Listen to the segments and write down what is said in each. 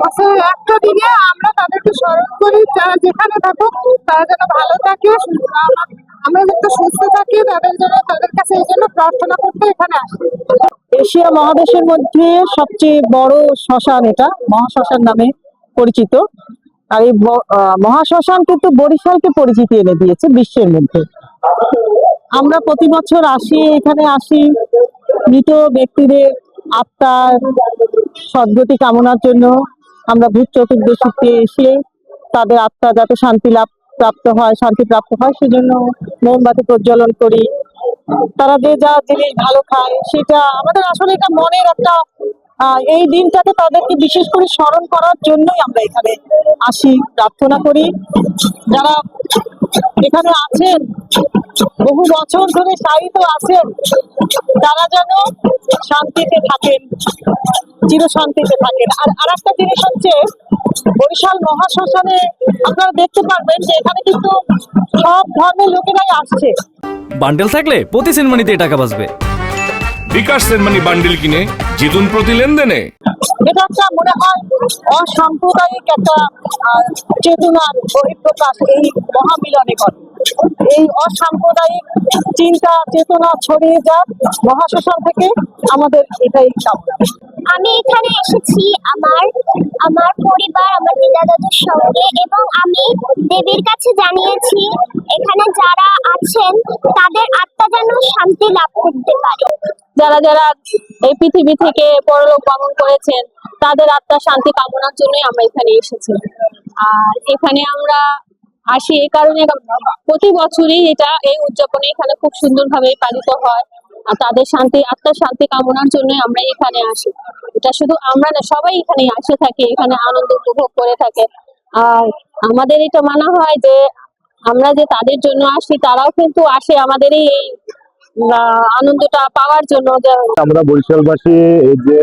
বছরে একটা দিনে আমরা তাদেরকে স্মরণ করি, যারা যেখানে থাকুক, তারা যেন ভালো থাকে আমরা যাতে সুস্থ থাকি, তাদের জন্য তাদের কাছে এই জন্য প্রার্থনা করতে এখানে আসি। এশিয়া মহাদেশের মধ্যে সবচেয়ে বড় শ্মশান এটা, মহাশ্মশান নামে পরিচিত। আর এই মহাশ্মশান কিন্তু বরিশালকে পরিচিতি এনে দিয়েছে বিশ্বের মধ্যে। আমরা প্রতি বছর আসি, এখানে আসি। মৃত ব্যক্তিদের আত্মার সদ্গতি কামনার জন্য আমরা ভূত চতুর্দশীতে এসে তাদের আত্মা যাতে শান্তি লাভ, প্রাপ্ত হয়, শান্তি প্রাপ্ত হয়, সেজন্য মোমবাতি প্রজ্বলন করি। তারা যে যা জিনিস ভালো খায়, সেটা আমাদের আসলে এটা মনের একটা এই দিনটাকে তাদেরকে বিশেষ করে স্মরণ করার জন্যই আমরা এখানে আসি, প্রার্থনা করি। যারা এখানে আছেন, বহু বছর ধরে সাহিত্য আছেন, তারা যেন শান্তিতে থাকেন। চির শান্তিতে থাকেন। আর আর একটা জিনিস হচ্ছে বরিশাল মহাশ্মশানে আপনারা দেখতে পারবেন যে এখানে কিন্তু সব ধর্মের লোকেরাই আসছে। বান্ডেল থাকলে প্রতি সেনমানিতে টাকা বাঁচবে। বিকাশ সেনমানি বান্ডিল কিনে জিতুন প্রতি লেনদেনে। এটা একটা মনে হয় অসাম্প্রদায়িক একটা চেতনার বহিঃপ্রকাশ এই মহামিলনে ঘটে। এই অসাম্প্রদায়িক চিন্তা চেতনা ছড়িয়ে যাক মহাশ্মশান থেকে আমাদের এটাই কামনা আমি এখানে এসেছি আমার আমার পরিবার আমার দিদা দাদুর সঙ্গে এবং আমি দেবীর কাছে জানিয়েছি এখানে যারা আছেন তাদের আত্মা যেন শান্তি লাভ করতে পারে। যারা যারা এই পৃথিবী থেকে পরলোক গমন করেছেন তাদের আত্মা শান্তি কামনার জন্যই আমরা এখানে এসেছি। আর এখানে আমরা আসি এই কারণে প্রতি বছরই এটা এই উদযাপনে এখানে খুব সুন্দরভাবে পালিত হয়। আর তাদের শান্তি, আত্মার শান্তি কামনার জন্য আমরা এখানে আসি। এটা শুধু আমরা না, সবাই এখানে আসে থাকে, এখানে আনন্দ উপভোগ করে থাকে। আর আমাদের এটা মানা হয় যে, আমরা যে তাদের জন্য আসি, তারাও কিন্তু আসে আমাদের এই আনন্দটা পাওয়ার জন্য। আমরা বরিশালবাসী, এই যে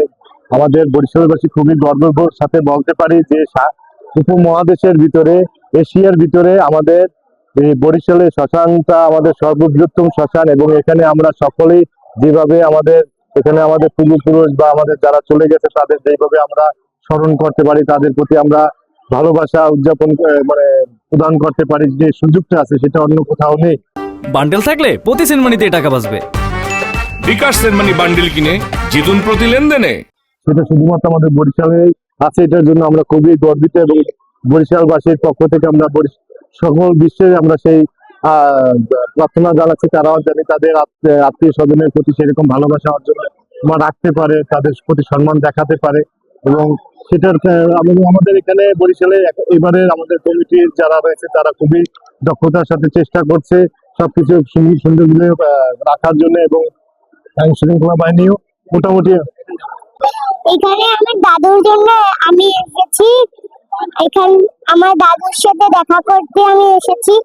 আমাদের বরিশালবাসী খুবই গর্বের সাথে বলতে পারি যে উপমহাদেশের ভিতরে এশিয়ার ভিতরে আমাদের এই বরিশালের শ্মশানটা আমাদের সর্ববৃহত্তম শ্মশান এবং এখানে আমরা সকলেই যেভাবে আমাদের এখানে আমাদের পূর্বপুরুষ বা আমাদের যারা চলে গেছে তাদের যেভাবে আমরা স্মরণ করতে পারি তাদের প্রতি আমরা ভালোবাসা উদযাপন মানে প্রদান করতে পারি যে সুযোগটা আছে সেটা অন্য কোথাও নেই। বান্ডেল থাকলে প্রতি সেনমানিতে টাকা বাঁচবে। বিকাশ সেনমানি বান্ডিল কিনে জিতুন প্রতি লেনদেনে। সেটা শুধুমাত্র আমাদের বরিশালে আছে এটার জন্য আমরা খুবই গর্বিত এবং বরিশালবাসীর পক্ষ থেকে আমরা সকল বিশ্বে আমরা সেই প্রার্থনা জানাচ্ছি তারাও জানি তাদের আত্মীয় স্বজনের প্রতি সেরকম ভালোবাসা অর্জন রাখতে পারে তাদের প্রতি সম্মান দেখাতে পারে এবং সেটার আমাদের- এখানে বরিশালে এবারে আমাদের কমিটির যারা রয়েছে তারা খুবই দক্ষতার সাথে চেষ্টা করছে সবকিছু সুন্দর সুন্দর করে, আহ, রাখার জন্য এবং আইন শৃঙ্খলা বাহিনীও মোটামুটি এখানে আমার দাদুর জন্য আমি এসেছি। এখানে আমার দাদুর সাথে দেখা করতে আমি এসেছি।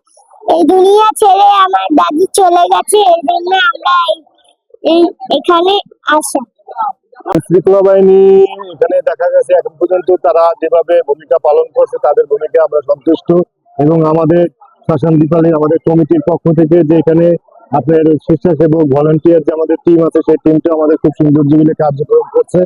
এই দুনিয়া ছেড়ে আমার দাদু চলে গেছে এর জন্য আমরা এই- এখানে আসা। শৃঙ্খলা এখানে দেখা গেছে, এখন পর্যন্ত তারা যেভাবে ভূমিকা পালন করছে, তাদের ভূমিকা আমরা সন্তুষ্ট। এবং আমাদের শাসন দীপালী, আমাদের কমিটির পক্ষ থেকে যে এখানে আপনার স্বেচ্ছাসেবক ভলেন্টিয়ার যে আমাদের টিম আছে, সেই টিমটা আমাদের খুব সুন্দর জীবনে কার্যক্রম করছে।